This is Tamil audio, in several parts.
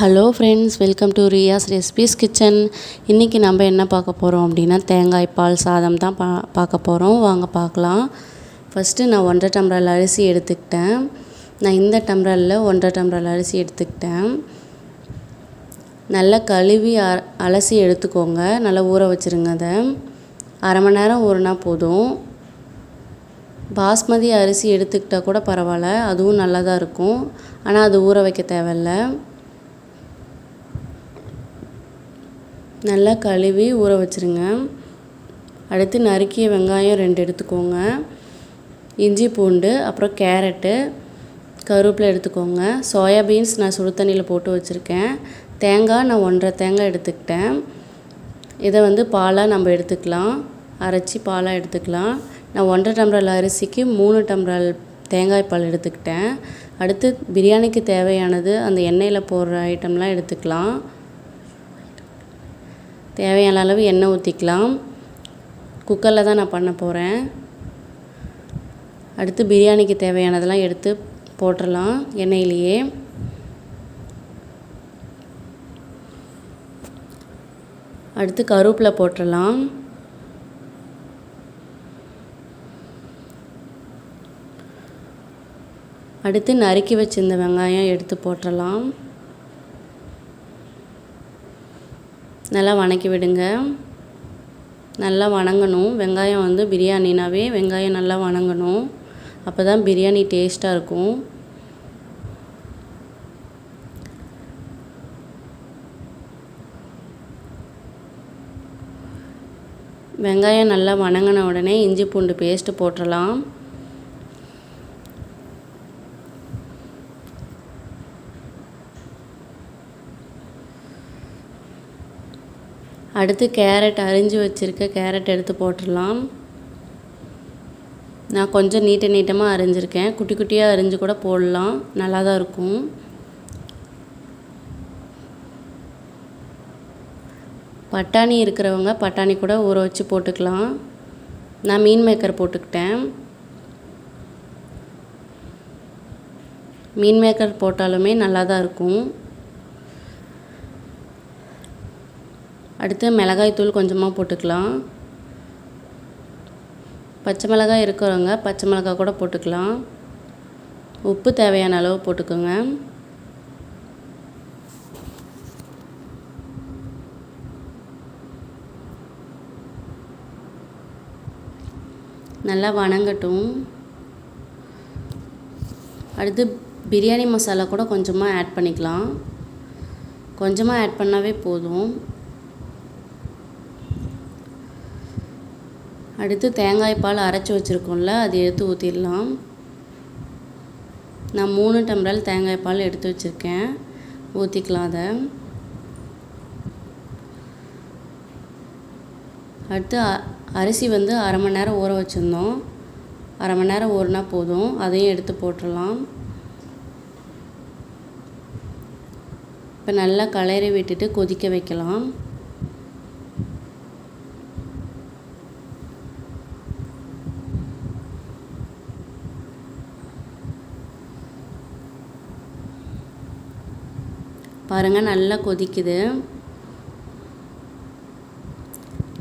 Hello friends welcome to Riyas recipes kitchen இன்றைக்கி நம்ம என்ன பார்க்க போகிறோம் அப்படின்னா தேங்காய் பால் சாதம் தான் பா பார்க்க போகிறோம் வாங்க பார்க்கலாம். ஃபஸ்ட்டு நான் ஒன்றரை டம்ளர் அரிசி எடுத்துக்கிட்டேன். நான் இந்த டம்ளரில் ஒன்றரை டம்ளர் அரிசி எடுத்துக்கிட்டேன். நல்லா கழுவி அ அலசி எடுத்துக்கோங்க. நல்லா ஊற வச்சுருங்க அதை. அரை மணி நேரம் ஊறினா போதும். பாஸ்மதி அரிசி எடுத்துக்கிட்டால் கூட பரவாயில்ல. அதுவும் நல்லா தான் இருக்கும். ஆனால் அது ஊற வைக்க தேவையில்ல. நல்லா கழுவி ஊற வச்சுருங்க. அடுத்து நறுக்கிய வெங்காயம் ரெண்டு எடுத்துக்கோங்க. இஞ்சி பூண்டு அப்புறம் கேரட்டு கருவேப்பிலை எடுத்துக்கோங்க. சோயா பீன்ஸ் நான் சுடு தண்ணியில் போட்டு வச்சுருக்கேன். தேங்காய் நான் ஒன்றரை தேங்காய் எடுத்துக்கிட்டேன். இதை வந்து பாலாக நம்ம எடுத்துக்கலாம். அரைச்சி பாலாக எடுத்துக்கலாம். நான் ஒன்றரை டம்ளர் அரிசிக்கு மூணு டம்ளர் தேங்காய் பால் எடுத்துக்கிட்டேன். அடுத்து பிரியாணிக்கு தேவையானது அந்த எண்ணெயில் போடுற ஐட்டம்லாம் எடுத்துக்கலாம். தேவையான அளவு எண்ணெய் ஊற்றிக்கலாம் குக்கரில் தான் நான் பண்ண போகிறேன் அடுத்து பிரியாணிக்கு தேவையானதெல்லாம் எடுத்து போட்டுடலாம் எண்ணெயிலேயே. அடுத்து கருவேப்பில் போட்டுடலாம் அடுத்து நறுக்கி வச்சிருந்த வெங்காயம் எடுத்து போட்டுடலாம் நல்லா வணக்கி விடுங்க. நல்லா வணங்கணும். வெங்காயம் வந்து பிரியாணினாவே வெங்காயம் நல்லா வணங்கணும். அப்போ தான் பிரியாணி டேஸ்ட்டாக இருக்கும். வெங்காயம் நல்லா வணங்கின உடனே இஞ்சி பூண்டு பேஸ்ட்டு போட்டுடலாம் அடுத்து கேரட் அரிஞ்சு வச்சுருக்க கேரட் எடுத்து போட்டுடலாம். நான் கொஞ்சம் நீட்ட நீட்டமாக அரிஞ்சிருக்கேன். குட்டி குட்டியாக அரிஞ்சு கூட போடலாம். நல்லா தான் இருக்கும். பட்டாணி இருக்கிறவங்க பட்டாணி கூட ஊற வச்சு போட்டுக்கலாம். நான் மீன் மேக்கர் போட்டுக்கிட்டேன். மீன் மேக்கர் போட்டாலுமே நல்லா தான் இருக்கும். அடுத்து மிளகாய்த்தூள் கொஞ்சமாக போட்டுக்கலாம். பச்சை மிளகாய் இருக்கிறவங்க பச்சை மிளகாய் கூட போட்டுக்கலாம். உப்பு தேவையான அளவு போட்டுக்கோங்க. நல்லா வணங்கட்டும். அடுத்து பிரியாணி மசாலா கூட கொஞ்சமாக ஆட் பண்ணிக்கலாம். கொஞ்சமாக ஆட் பண்ணாவே போதும். அடுத்து தேங்காய் பால் அரைச்சி வச்சுருக்கோம்ல அது எடுத்து ஊற்றிடலாம் நான் மூணு டம்ளர் தேங்காய் பால் எடுத்து வச்சுருக்கேன். ஊற்றிக்கலாம் அதை. அடுத்து அரிசி வந்து அரை மணி நேரம் ஊற வச்சுருந்தோம். அரை மணி நேரம் ஊறினா போதும். அதையும் எடுத்து போட்டுடலாம். இப்போ நல்லா கலரி விட்டுட்டு கொதிக்க வைக்கலாம். பாருங்கள் நல்லா கொதிக்குது.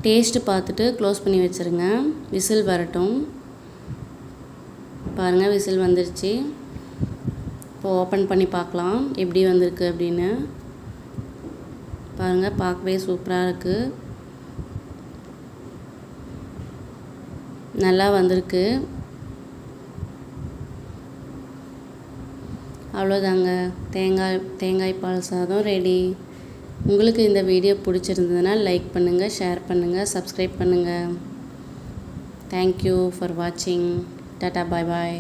டேஸ்ட்டு பார்த்துட்டு க்ளோஸ் பண்ணி வச்சுருங்க. விசில் வரட்டும். பாருங்கள் விசில் வந்துருச்சு. இப்போ ஓப்பன் பண்ணி பார்க்கலாம். எப்படி வந்திருக்கு அப்படின்னு. பாருங்கள் பார்க்கவே சூப்பராக இருக்குது நல்லா வந்திருக்கு. அவ்வளோதாங்க. தேங்காய் தேங்காய் பால் சாதம் ரெடி உங்களுக்கு இந்த வீடியோ பிடிச்சிருந்ததுன்னா லைக் பண்ணுங்கள் ஷேர் பண்ணுங்கள் சப்ஸ்கிரைப் பண்ணுங்கள் தேங்க்யூ ஃபார் வாட்சிங் டாட்டா பாய் பாய்